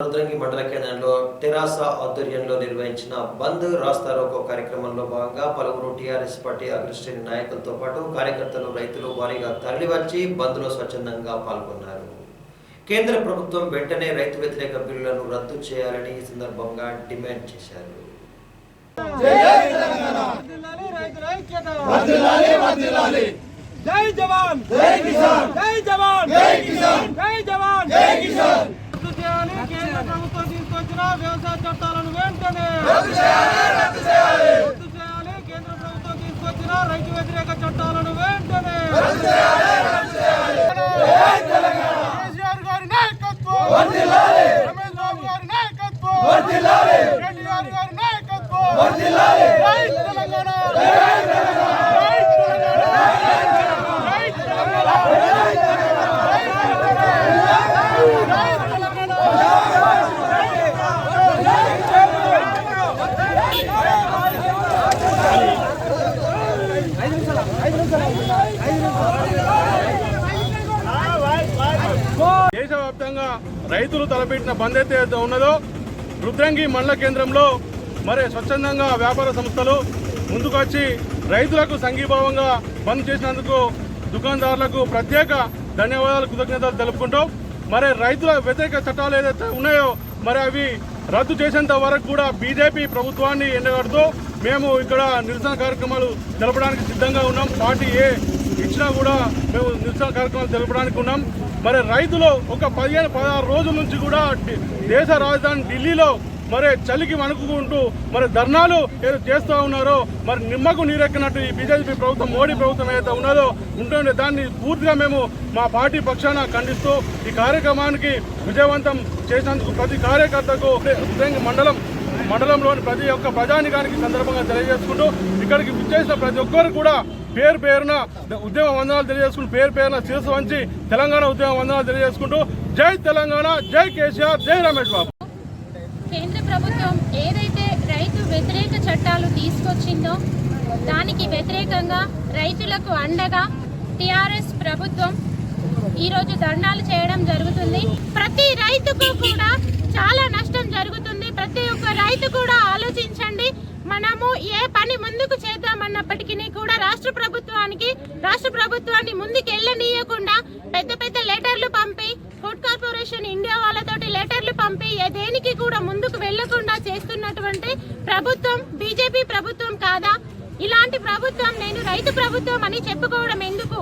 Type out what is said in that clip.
రుద్రంగి మండల కేంద్రంలో టెరాస ఆధ్వర్యంలో నిర్వహించిన బంద్ రాస్తారోకో కార్యక్రమంలో భాగంగా పలువురు టీఆర్ఎస్ పార్టీ అగ్రశ్రేణి నాయకులతో పాటు కార్యకర్తలు రైతులు భారీగా తరలివచ్చి బంద్లో స్వచ్ఛందంగా పాల్గొన్నారు. కేంద్ర ప్రభుత్వం వెంటనే రైతు వ్యతిరేక బిల్లులను రద్దు చేయాలని ఈ సందర్భంగా డిమాండ్ చేశారు. జై జవాన్! జై కిసాన్! జై జవాన్! జై కిసాన్ జై జవాన్ జై కిసాన్ రద్దు చేయాలి కేంద్ర ప్రభుత్వం తీసుకొచ్చిన వ్యవసాయ చట్టాలను వెంటనే రద్దు చేయాలి రద్దు చేయాలి. రద్దు చేయాలి. కేంద్ర ప్రభుత్వం తీసుకొచ్చిన రైతు వ్యతిరేక చట్టాలను వెంటనే రద్దు చేయాలి రద్దు చేయాలి. కేసీఆర్ గారి నాయకత్వం. రమేష్ బాబు గారి నాయకత్వం. కేటీఆర్ గారి నాయకత్వం వర్ధిల్లాలి జై తెలంగాణ జై తెలంగాణ జై తెలంగాణ జై తెలంగాణ జై దేశవ్యాప్తంగా రైతులు తలపెట్టిన బంద్ అయితే ఉన్నదో రుద్రంగి మండల కేంద్రంలో మరి స్వచ్ఛందంగా వ్యాపార సంస్థలు ముందుకొచ్చి రైతులకు సంఘీభావంగా బంద్ చేసినందుకు దుకాణదారులకు ప్రత్యేక ధన్యవాదాలు కృతజ్ఞతలు తెలుపుకుంటూ మరి రైతుల వ్యతిరేక చట్టాలు ఏదైతే ఉన్నాయో మరి అవి రద్దు చేసేంత వరకు కూడా బీజేపీ ప్రభుత్వాన్ని ఎండగడుతూ మేము ఇక్కడ నిరసన కార్యక్రమాలు తెలపడానికి సిద్ధంగా ఉన్నాం. పార్టీ ఏ ఇచ్చినా కూడా మేము నిరసన కార్యక్రమాలు తెలపడానికి ఉన్నాం. మరి రైతులు ఒక పదిహేను పదహారు రోజుల నుంచి కూడా దేశ రాజధాని ఢిల్లీలో మరి చలికి వణుకుంటూ మరి ధర్నాలు ఏదో చేస్తూ ఉన్నారో మరి నిమ్మకు నీరెక్కినట్టు ఈ బీజేపీ ప్రభుత్వం మోడీ ప్రభుత్వం ఏదైతే ఉన్నదో ఉంటుండే దాన్ని పూర్తిగా మేము మా పార్టీ పక్షాన ఖండిస్తూ ఈ కార్యక్రమానికి విజయవంతం చేసినందుకు ప్రతి కార్యకర్తకు మండలం మండలంలోని ప్రతి ఒక్క ప్రజానికానికి సందర్భంగా తెలియజేసుకుంటూ ఇక్కడికి విచ్చేసిన ప్రతి ఒక్కరు కూడా పేరు పేరున ఉద్యమ వందనాలు తెలియజేసుకుంటూ పేరు పేరున శిరస్సు వంచి తెలంగాణ ఉద్యమ వందనాలు తెలియజేసుకుంటూ జై తెలంగాణ జై కేసీఆర్ జై రమేష్ బాబు. కేంద్ర ప్రభుత్వం ఏదైతే రైతు వ్యతిరేక చట్టాలు తీసుకొచ్చిందో దానికి వ్యతిరేకంగా రైతులకు అండగా టిఆర్ఎస్ ప్రభుత్వం ఈరోజు ధర్నాలు చేయడం జరుగుతుంది. ప్రతి రైతుకు కూడా చాలా నష్టం జరుగుతుంది. ప్రతి ఒక్క రైతు కూడా ఆలోచించండి. మనము ఏ పని ముందుకు చేద్దామన్నప్పటికీ కూడా రాష్ట్ర ప్రభుత్వానికి రాష్ట్ర ప్రభుత్వాన్ని ముందుకు వెళ్ళనీయకుండా పెద్ద పెద్ద లెటర్లు పంపి ఫుడ్ కార్పొరేషన్ ఇండియా వాళ్ళతోటి లెటర్లు పంపి దేనికి కూడా ముందుకు వెళ్ళకుండా చేస్తున్నటువంటి ప్రభుత్వం బీజేపీ ప్రభుత్వం కాదా? ఇలాంటి ప్రభుత్వం నేను రైతు ప్రభుత్వం అని చెప్పుకోవడం ఎందుకు?